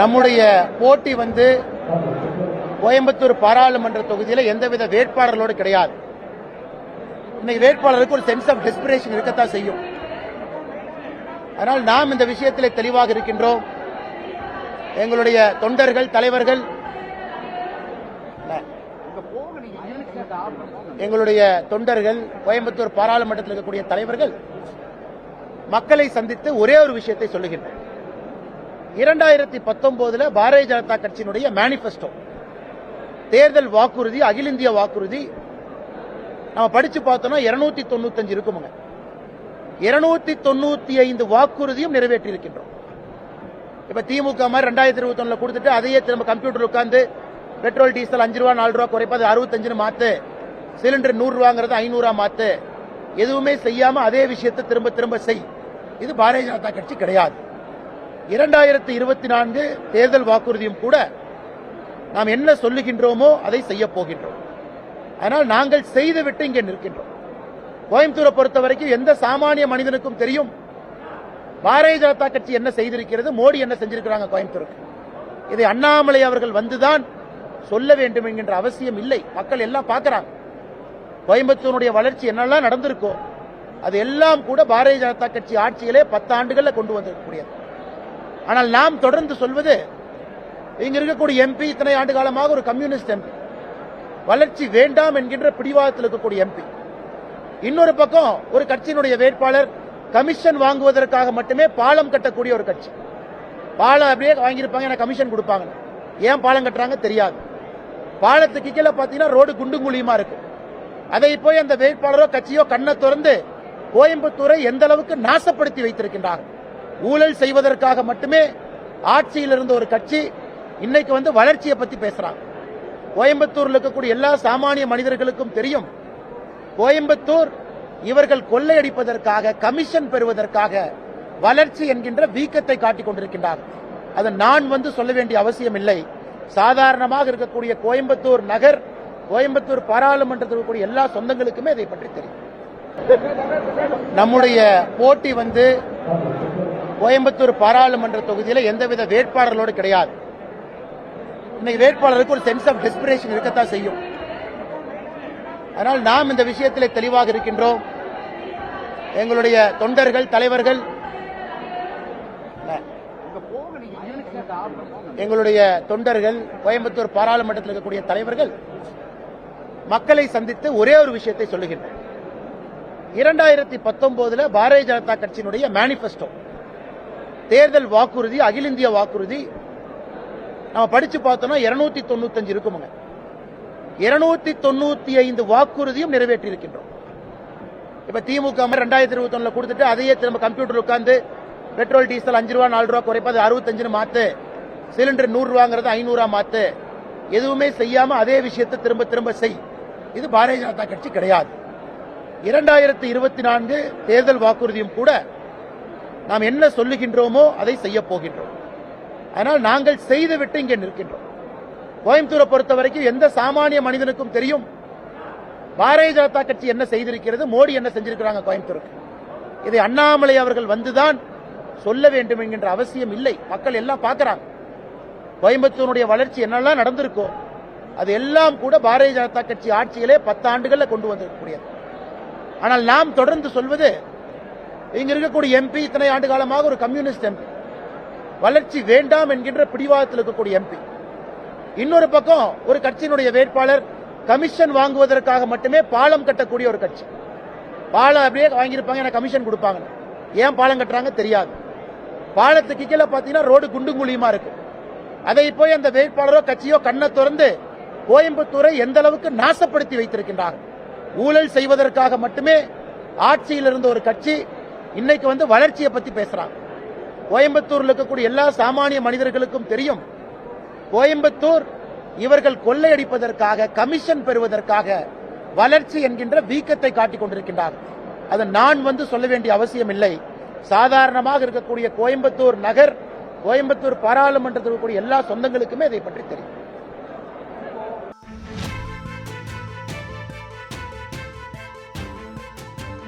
நம்முடைய போட்டி வந்து கோயம்புத்தூர் பாராளுமன்ற தொகுதியில் எந்தவித வேட்பாளர்களோடு கிடையாது. இன்னைக்கு வேட்பாளருக்கு ஒரு சென்ஸ் ஆஃப் டெஸ்பிரேஷன் இருக்கத்தான் செய்யும். அதனால் நாம் இந்த விஷயத்தில் தெளிவாக இருக்கின்றோம். எங்களுடைய தொண்டர்கள் தலைவர்கள் எங்களுடைய தொண்டர்கள் கோயம்புத்தூர் பாராளுமன்றத்தில் இருக்கக்கூடிய தலைவர்கள் மக்களை சந்தித்து ஒரே ஒரு விஷயத்தை சொல்லுகின்றனர். இரண்டாயிரத்தி பத்தொன்பதுல பாரதிய ஜனதா கட்சியினுடைய மேனிபெஸ்டோ தேர்தல் வாக்குறுதி அகில இந்திய வாக்குறுதி நம்ம படிச்சு பார்த்தோம்னா இருநூத்தி தொண்ணூத்தஞ்சு இருக்குமுங்க. இருநூத்தி தொண்ணூத்தி ஐந்து வாக்குறுதியும் நிறைவேற்றி இருக்கின்றோம் இப்ப திமுக மாதிரி ரெண்டாயிரத்தி இருபத்தி ஒண்ணுல கொடுத்துட்டு அதையே திரும்ப கம்ப்யூட்டர் உட்கார்ந்து பெட்ரோல் டீசல் அஞ்சு ரூபா நாலு ரூபா குறைப்பது அறுபத்தஞ்சுன்னு மாத்து. சிலிண்டர் நூறு ரூபாங்கிறது ஐநூறா மாத்து. எதுவுமே செய்யாம அதே விஷயத்தை திரும்ப திரும்ப செய். இது பாரதிய ஜனதா கட்சி கிடையாது. இரண்டாயிரத்தி இருபத்தி நான்கு தேர்தல் வாக்குறுதியும் கூட நாம் என்ன சொல்லுகின்றோமோ அதை செய்ய போகின்றோம். ஆனால் நாங்கள் செய்துவிட்டு இங்கே நிற்கின்றோம். கோயம்புத்தூரை பொறுத்த வரைக்கும் எந்த சாமானிய மனிதனுக்கும் தெரியும் பாரதிய ஜனதா கட்சி என்ன செய்திருக்கிறது மோடி என்ன செஞ்சிருக்கிறாங்க கோயம்புத்தூருக்கு. இதை அண்ணாமலை அவர்கள் வந்துதான் சொல்ல வேண்டும் என்கின்ற அவசியம் இல்லை. மக்கள் எல்லாம் பார்க்கிறாங்க. கோயம்புத்தூருடைய வளர்ச்சி என்னெல்லாம் நடந்திருக்கோ அது எல்லாம் கூட பாரதிய ஜனதா கட்சி ஆட்சியிலே பத்து ஆண்டுகளில் கொண்டு வந்திருக்கக்கூடியது. ஆனால் நாம் தொடர்ந்து சொல்வது இங்க இருக்கக்கூடிய எம்பி இத்தனை ஆண்டு காலமாக ஒரு கம்யூனிஸ்ட் எம்பி வளர்ச்சி வேண்டாம் என்கின்ற பிடிவாதத்தில் இருக்கக்கூடிய எம்பி இன்னொரு பக்கம் ஒரு கட்சியினுடைய வேட்பாளர் கமிஷன் வாங்குவதற்காக மட்டுமே பாலம் கட்டக்கூடிய ஒரு கட்சி. பாலம் அப்படியே வாங்கியிருப்பாங்க எனக்கு கமிஷன் கொடுப்பாங்க. ஏன் பாலம் கட்டுறாங்க தெரியாது. பாலத்துக்கு கீழே பார்த்தீங்கன்னா ரோடு குண்டும் குழியுமா இருக்கும் அதை போய் அந்த வேட்பாளரோ கட்சியோ கண்ணை திறந்து கோயம்புத்தூரை எந்த அளவுக்கு நாசப்படுத்தி வைத்திருக்கின்றார்கள்? ஊழல் செய்வதற்காக மட்டுமே ஆட்சியில் இருந்த ஒரு கட்சி இன்னைக்கு வந்து வளர்ச்சியை பத்தி பேசுறாங்க கோயம்புத்தூர்ல இருக்கக்கூடிய எல்லா சாமானிய மனிதர்களுக்கும் தெரியும். கோயம்புத்தூர் இவர்கள் கொள்ளையடிப்பதற்காக கமிஷன் பெறுவதற்காக வளர்ச்சி என்கின்ற வீக்கத்தை காட்டிக் கொண்டிருக்கின்றார்கள் அது நான் வந்து சொல்ல வேண்டிய அவசியம் இல்லை. சாதாரணமாக இருக்கக்கூடிய கோயம்புத்தூர் நகர் கோயம்புத்தூர் பாராளுமன்றத்தில் இருக்கக்கூடிய எல்லா சொந்தங்களுக்குமே இதை பற்றி தெரியும். நம்முடைய போட்டி வந்து கோயம்புத்தூர் பாராளுமன்ற தொகுதியில் எந்தவித வேட்பாளர்களோடு கிடையாது. இன்னைக்கு வேட்பாளருக்கு ஒரு சென்ஸ் ஆஃப் டெஸ்பிரேஷன் இருக்கத்தான் செய்யும். அதனால் நாம் இந்த விஷயத்தில் தெளிவாக இருக்கின்றோம். எங்களுடைய தொண்டர்கள் தலைவர்கள் எங்களுடைய தொண்டர்கள் கோயம்புத்தூர் பாராளுமன்றத்தில் இருக்கக்கூடிய தலைவர்கள் மக்களை சந்தித்து ஒரே ஒரு விஷயத்தை சொல்லுகின்றனர். இரண்டாயிரத்தி பத்தொன்பதுல பாரதிய ஜனதா கட்சியினுடைய மேனிபெஸ்டோ தேர்தல் வாக்குறுதி அகில இந்திய வாக்குறுதி நம்ம படிச்சு பார்த்தோம்னா இருநூத்தி தொண்ணூத்தஞ்சு இருக்குமுங்க. இருநூத்தி தொண்ணூத்தி ஐந்து வாக்குறுதியும் நிறைவேற்றி இருக்கின்றோம் இப்ப திமுக மாதிரி ரெண்டாயிரத்தி இருபத்தி ஒண்ணுல கொடுத்துட்டு அதையே திரும்ப கம்ப்யூட்டர் உட்காந்து பெட்ரோல் டீசல் அஞ்சு ரூபா நாலு ரூபா குறைப்பது அறுபத்தஞ்சுன்னு மாத்து. சிலிண்டர் நூறு ரூபாங்கிறது ஐநூறுவா மாத்து. எதுவுமே செய்யாம அதே விஷயத்தை திரும்ப திரும்ப செய். இது பாரதிய ஜனதா கட்சி கிடையாது. இரண்டாயிரத்தி இருபத்தி நான்கு தேர்தல் வாக்குறுதியும் கூட நாம் என்ன சொல்லுகின்றோமோ அதை செய்ய போகின்றோம். ஆனால் நாங்கள் செய்துவிட்டு இங்கே நிற்கின்றோம். கோயம்புத்தூரை பொறுத்த வரைக்கும் எந்த சாமானிய மனிதனுக்கும் தெரியும்? பாரதிய ஜனதா கட்சி என்ன செய்திருக்கிறது? மோடி என்ன செஞ்சிருக்கிறாங்க கோயம்புத்தூருக்கு? இதை அண்ணாமலை அவர்கள் வந்துதான் சொல்ல வேண்டும் என்கின்ற அவசியம் இல்லை. மக்கள் எல்லாம் பார்க்கிறாங்க. கோயம்புத்தூருடைய வளர்ச்சி என்னெல்லாம் நடந்திருக்கோ அது எல்லாம் கூட பாரதிய ஜனதா கட்சி ஆட்சியிலே பத்து ஆண்டுகளில் கொண்டு வந்திருக்கக்கூடியது. ஆனால் நாம் தொடர்ந்து சொல்வது இங்க இருக்கக்கூடிய எம்பி இத்தனை ஆண்டு காலமாக ஒரு கம்யூனிஸ்ட் எம்பி வளர்ச்சி வேண்டாம் என்கின்ற பிடிவாதத்தில் இருக்கக்கூடிய எம்பி இன்னொரு பக்கம் ஒரு கட்சியினுடைய வேட்பாளர் கமிஷன் வாங்குவதற்காக மட்டுமே பாலம் கட்டக்கூடிய ஒரு கட்சி. பாலம் அப்படியே வாங்கியிருப்பாங்க எனக்கு கமிஷன் கொடுப்பாங்க. ஏன் பாலம் கட்டுறாங்க தெரியாது. பாலத்துக்கு கீழே பார்த்தீங்கன்னா ரோடு குண்டும் குழியுமா இருக்கும் அதை போய் அந்த வேட்பாளரோ கட்சியோ கண்ணை திறந்து கோயம்புத்தூரை எந்த அளவுக்கு நாசப்படுத்தி வைத்திருக்கின்றார்கள்? ஊழல் செய்வதற்காக மட்டுமே ஆட்சியில் இருந்த ஒரு கட்சி இன்னைக்கு வந்து வளர்ச்சியை பத்தி பேசுறான். கோயம்புத்தூர்ல இருக்கக்கூடிய எல்லா சாமானிய மனிதர்களுக்கும் தெரியும். கோயம்புத்தூர் இவர்கள் கொள்ளையடிப்பதற்காக கமிஷன் பெறுவதற்காக வளர்ச்சி என்கின்ற வீக்கத்தை காட்டிக் கொண்டிருக்கின்றார்கள் அதை நான் வந்து சொல்ல வேண்டிய அவசியம் இல்லை. சாதாரணமாக இருக்கக்கூடிய கோயம்புத்தூர் நகர் கோயம்புத்தூர் பாராளுமன்றத்தில் இருக்கக்கூடிய எல்லா சொந்தங்களுக்குமே இதை பற்றி தெரியும்.